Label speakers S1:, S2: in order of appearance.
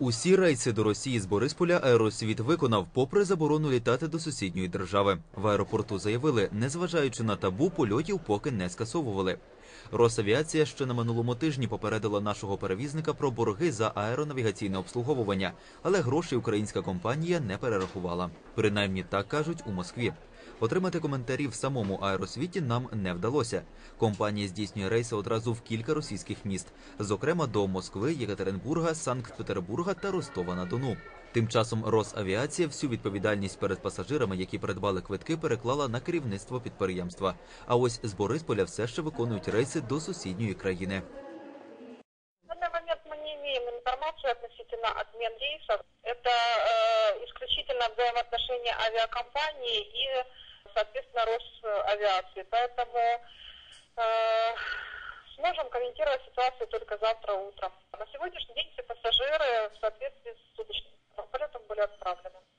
S1: Усі рейси до Росії з Борисполя Аеросвіт виконав, попри заборону літати до сусідньої держави. В аеропорту заявили, незважаючи на табу, польотів поки не скасовували. Росавіація ще на минулому тижні попередила нашого перевізника про борги за аеронавігаційне обслуговування, але гроші українська компанія не перерахувала. Принаймні так кажуть у Москві. Отримати коментарі в самому аеросвіті нам не вдалося. Компанія здійснює рейси одразу в кілька російських міст, зокрема до Москви, Єкатеринбурга, Санкт-Петербурга та Ростова на Дону. Тим часом Росавіація всю відповідальність перед пасажирами, які придбали квитки, переклала на керівництво підприємства. А ось з Борисполя все ще виконують рейси до сусідньої країни.
S2: На данный момент мы не имеем информации относительно отмен рейсов. Это э, исключительно взаимоотношения авиакомпании и, соответственно, Росавиации. Поэтому э, сможем комментировать ситуацию только завтра утром. На сегодняшний день все пассажиры в соответствии с a problem.